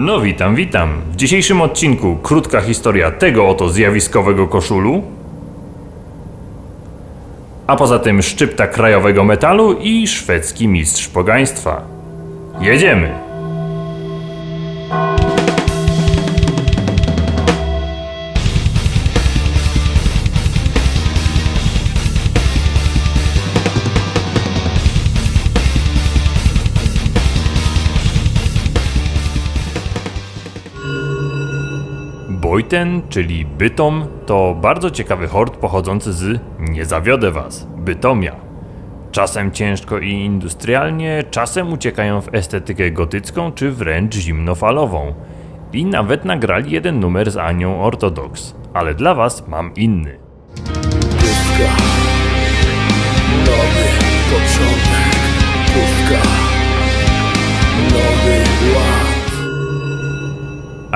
No witam, witam. W dzisiejszym odcinku krótka historia tego oto zjawiskowego koszulu. A poza tym szczypta krajowego metalu i szwedzki mistrz pogaństwa. Jedziemy! Bojten, czyli Bytom, to bardzo ciekawy hort pochodzący z, nie zawiodę was, Bytomia. Czasem ciężko i industrialnie, czasem uciekają w estetykę gotycką czy wręcz zimnofalową. I nawet nagrali jeden numer z Anią Ortodox, ale dla was mam inny.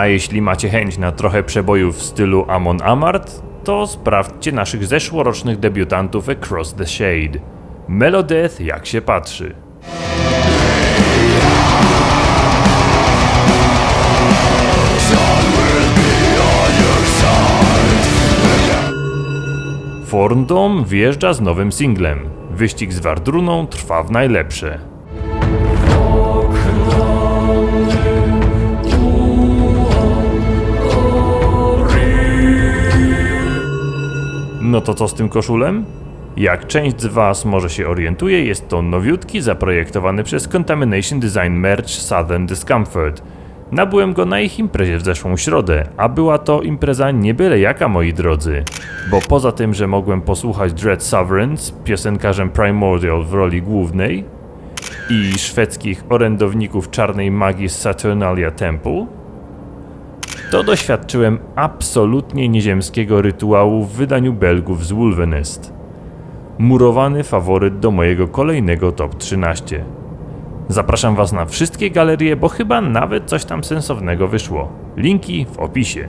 A jeśli macie chęć na trochę przebojów w stylu Amon Amart, to sprawdźcie naszych zeszłorocznych debiutantów Across the Shade. Melodeth jak się patrzy. Forndom wjeżdża z nowym singlem. Wyścig z Wardruną trwa w najlepsze. No to co z tym koszulem? Jak część z Was może się orientuje, jest to nowiutki zaprojektowany przez Contamination Design Merch Southern Discomfort. Nabyłem go na ich imprezie w zeszłą środę, a była to impreza nie byle jaka moi drodzy. Bo poza tym, że mogłem posłuchać Dread Sovereign z piosenkarzem Primordial w roli głównej i szwedzkich orędowników czarnej magii z Saturnalia Temple, to doświadczyłem absolutnie nieziemskiego rytuału w wydaniu Belgów z Wolvenest. Murowany faworyt do mojego kolejnego top 13. Zapraszam Was na wszystkie galerie, bo chyba nawet coś tam sensownego wyszło. Linki w opisie.